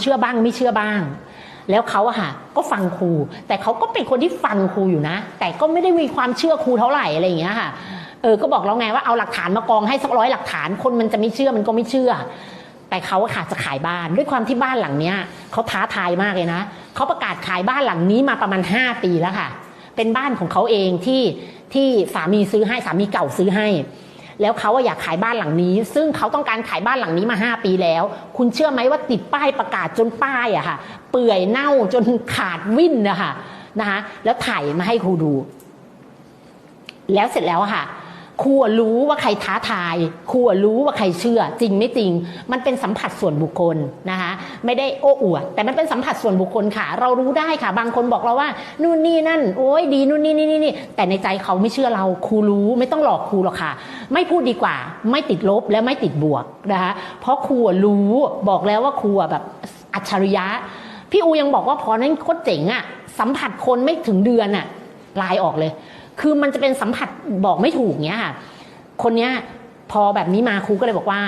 เชื่อบ้างไม่เชื่อบ้าง แล้วเขาอะค่ะก็ฟังครู แต่เขาก็เป็นคนที่ฟังครูอยู่นะ แต่ก็ไม่ได้มีความเชื่อครูเท่าไหร่อะไรอย่างเงี้ยค่ะเออก็บอกแล้วไงว่าเอาหลักฐานมากองให้สักร้อยหลักฐานคนมันจะไม่เชื่อมันก็ไม่เชื่อ แต่เขาอะค่ะจะขายบ้านด้วยความที่บ้านหลังเนี้ยเขาท้าทายมากเลยนะเขาประกาศขายบ้านหลังนี้มาประมาณ 5 ปีแล้วค่ะ เป็นบ้านของเขาเองที่ที่สามีซื้อให้สามีเก่าซื้อให้ แล้วเขาอยากขายบ้านหลังนี้ ซึ่งเขาต้องการขายบ้านหลังนี้มา 5 ปีแล้ว คุณเชื่อไหมว่าติดป้ายประกาศจนป้ายอะค่ะ เปื่อยเน่าจนขาดวิ่นนะคะนะคะแล้วถ่ายมาให้ครูดู แล้วเสร็จแล้วค่ะ ครูรู้ว่าใครท้าทายครูรู้ว่าใครเชื่อ จริงไม่จริง มันเป็นสัมผัสส่วนบุคคลนะคะไม่ได้โอ้อวด แต่มันเป็นสัมผัสส่วนบุคคลค่ะ เรารู้ได้ค่ะ บางคนบอกเราว่านู่นนี่นั่น โอ้ยดีนู่นนี่นี่นี่แต่ในใจเขาไม่เชื่อเราครูรู้ไม่ต้องหลอกครูหรอกค่ะ ไม่พูดดีกว่า ไม่ติดลบและไม่ติดบวกนะคะเพราะครูรู้บอกแล้วว่าครูแบบอัจฉริยะ พี่อูยังบอกว่าพอนั้นโคตรเจ๋งอะสัมผัสคนไม่ถึงเดือนอะ ลายออกเลย คือมันจะเป็นสัมผัสบอกไม่ถูกเนี้ยค่ะ คนเนี้ยพอแบบนี้มาครูก็เลยบอกว่า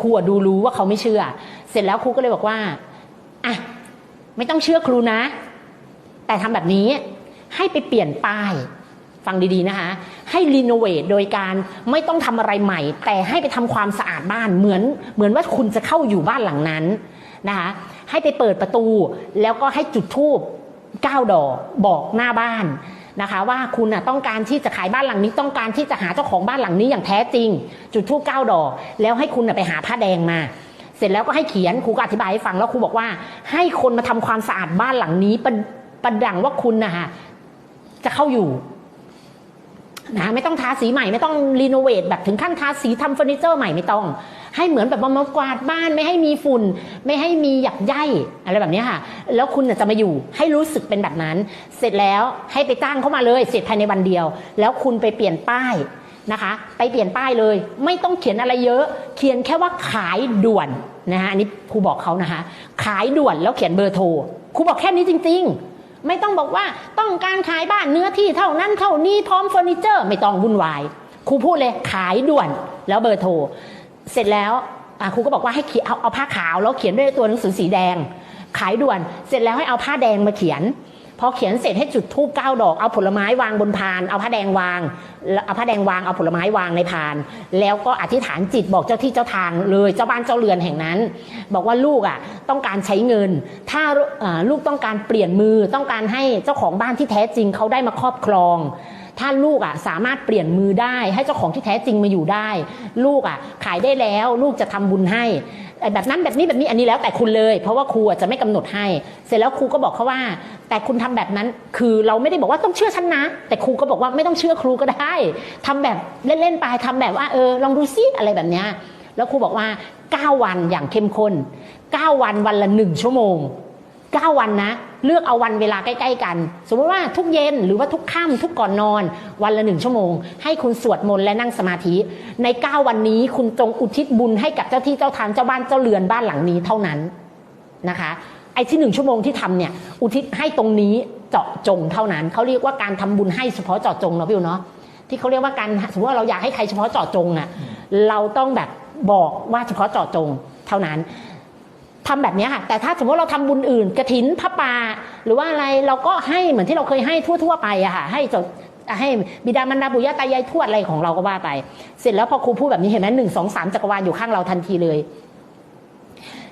ครูดูรู้ว่าเขาไม่เชื่อ เสร็จแล้วครูก็เลยบอกว่าอะไม่ต้องเชื่อครูนะ แต่ทำแบบนี้ให้ไปเปลี่ยนป้ายฟังดีๆนะคะ ให้รีโนเวทโดยการไม่ต้องทำอะไรใหม่ แต่ให้ไปทำความสะอาดบ้านเหมือน เหมือนว่าคุณจะเข้าอยู่บ้านหลังนั้นนะคะให้ไปเปิดประตูแล้วก็ให้จุดธูปเก้าดอกบอกหน้าบ้าน นะคะว่าคุณน่ะต้องการที่จะขายบ้านหลังนี้ต้องการที่จะหาเจ้าของบ้านหลังนี้อย่างแท้จริง จุดทูบเก้าดอก แล้วให้คุณน่ะไปหาผ้าแดงมา เสร็จแล้วก็ให้เขียนครูก็อธิบายให้ฟังแล้วครูบอกว่า ให้คนมาทำความสะอาดบ้านหลังนี้ประประดังว่าคุณนะคะจะเข้าอยู่ นะไม่ต้องทาสีใหม่ไม่ต้องรีโนเวทแบบถึงขั้นทาสีทำเฟอร์นิเจอร์ใหม่ไม่ต้อง ให้เหมือนแบบมากวาดบ้านไม่ให้มีฝุ่น ไม่ให้มีหยักใยอะไรแบบนี้ค่ะ แล้วคุณจะมาอยู่ให้รู้สึกเป็นแบบนั้น เสร็จแล้วให้ไปจ้างเข้ามาเลย เสร็จภายในวันเดียว แล้วคุณไปเปลี่ยนป้ายนะคะ ไปเปลี่ยนป้ายเลย ไม่ต้องเขียนอะไรเยอะ เขียนแค่ว่าขายด่วนนะคะอันนี้ครูบอกเขานะคะ ขายด่วนแล้วเขียนเบอร์โทรครูบอกแค่นี้จริง ๆ ไม่ต้องบอกว่าต้องการขายบ้านเนื้อที่เท่านั้นเท่านี้พร้อมเฟอร์นิเจอร์ ไม่ต้องวุ่นวายครูพูดเลยขายด่วนแล้วเบอร์โทร เสร็จแล้วครูก็บอกว่าให้เขียนเอาเอาผ้าขาวแล้วเขียนด้วยตัวหนังสือสีแดง ขายด่วน เสร็จแล้วให้เอาผ้าแดงมาเขียน พอเขียนเสร็จให้จุดธูปเก้าดอก เอาผลไม้วางบนพาน เอาผ้าแดงวาง เอาผ้าแดงวาง เอาผลไม้วางในพาน แล้วก็อธิษฐานจิตบอกเจ้าที่เจ้าทางเลยเจ้าบ้านเจ้าเรือนแห่งนั้น บอกว่าลูกอะต้องการใช้เงิน ถ้าลูกต้องการเปลี่ยนมือต้องการให้เจ้าของบ้านที่แท้จริงเขาได้มาครอบครอง ถ้าลูกอะสามารถเปลี่ยนมือได้ ให้เจ้าของที่แท้จริงมาอยู่ได้ ลูกอะขายได้แล้วลูกจะทำบุญให้ แบบนั้นแบบนี้แบบนี้อันนี้แล้วแต่คุณเลย เพราะว่าครูอะจะไม่กำหนดให้ เสร็จแล้วครูก็บอกเขาว่า แต่คุณทำแบบนั้นคือเราไม่ได้บอกว่าต้องเชื่อฉันนะ แต่ครูก็บอกว่าไม่ต้องเชื่อครูก็ได้ทำแบบเล่นๆไปทำแบบว่าเออลองดูซิอะไรแบบเนี้ยแล้วครูบอกว่า 9 วันอย่างเข้มข้น 9 วันวันละหนึ่งชั่วโมง 9 วันนะ เลือกเอาวันเวลาใกล้ ๆ กัน สมมติว่าทุกเย็นหรือว่าทุกค่ำทุกก่อนนอน วันละหนึ่งชั่วโมง ให้คุณสวดมนต์และนั่งสมาธิ ใน 9 วันนี้คุณจงอุทิศบุญให้กับเจ้าที่เจ้าทางเจ้าบ้านเจ้าเรือนบ้านหลังนี้เท่านั้นนะคะไอ้ที่หนึ่งชั่วโมงที่ทำเนี่ยอุทิศให้ตรงนี้เจาะจงเท่านั้นเขาเรียกว่าการทำบุญให้เฉพาะเจาะจงเนาะพี่อูเนาะที่เขาเรียกว่าการสมมติว่าเราอยากให้ใครเฉพาะเจาะจงอะเราต้องแบบบอกว่าเฉพาะเจาะจงเท่านั้น ทำแบบนี้ค่ะ แต่ถ้าสมมติเราทำบุญอื่นกระถินพระป่าหรือว่าอะไรเราก็ให้เหมือนที่เราเคยให้ทั่ว ๆ ไปอะค่ะ ให้จดให้บิดามารดาบุญญาตายายทวดอะไรของเราก็ว่าไป เสร็จแล้วพอครูพูดแบบนี้เห็นไหมหนึ่งสองสามจักรวาลอยู่ข้างเราทันทีเลย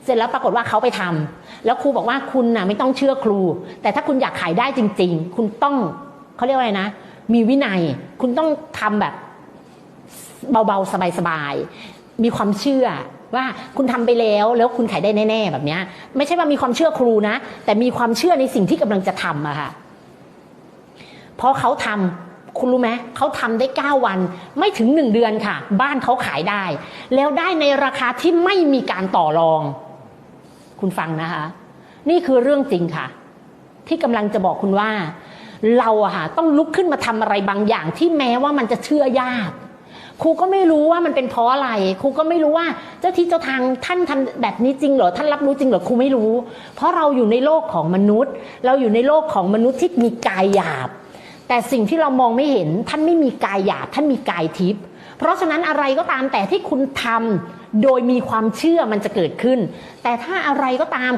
เสร็จแล้วปรากฏว่าเขาไปทำแล้วครูบอกว่าคุณน่ะไม่ต้องเชื่อครู แต่ถ้าคุณอยากขายได้จริง ๆ คุณต้องเขาเรียกว่าอะไรนะ มีวินัย คุณต้องทำแบบเบาๆสบายๆมีความเชื่อ ว่าคุณทำไปแล้วแล้วคุณขายได้แน่ ๆ แบบนี้ไม่ใช่ว่ามีความเชื่อครูนะ แต่มีความเชื่อในสิ่งที่กำลังจะทำอะค่ะพราะเขาทำคุณรู้ไหมเขาทำได้ 9 วันไม่ถึง 1 เดือนค่ะ บ้านเขาขายได้ แล้วได้ในราคาที่ไม่มีการต่อรอง คุณฟังนะคะ นี่คือเรื่องจริงค่ะ ที่กำลังจะบอกคุณว่า เราอะค่ะต้องลุกขึ้นมาทำอะไรบางอย่างที่แม้ว่ามันจะเชื่อยาก ครูก็ไม่รู้ว่ามันเป็นเพราะอะไร ครูก็ไม่รู้ว่าเจ้าที่เจ้าทางท่านทำแบบนี้จริงเหรอท่านรับรู้จริงเหรอครูไม่รู้ เพราะเราอยู่ในโลกของมนุษย์ เราอยู่ในโลกของมนุษย์ที่มีกายหยาบ แต่สิ่งที่เรามองไม่เห็นท่านไม่มีกายหยาบท่านมีกายทิพย์เพราะฉะนั้นอะไรก็ตามแต่ที่คุณทำโดยมีความเชื่อมันจะเกิดขึ้น แต่ถ้าอะไรก็ตาม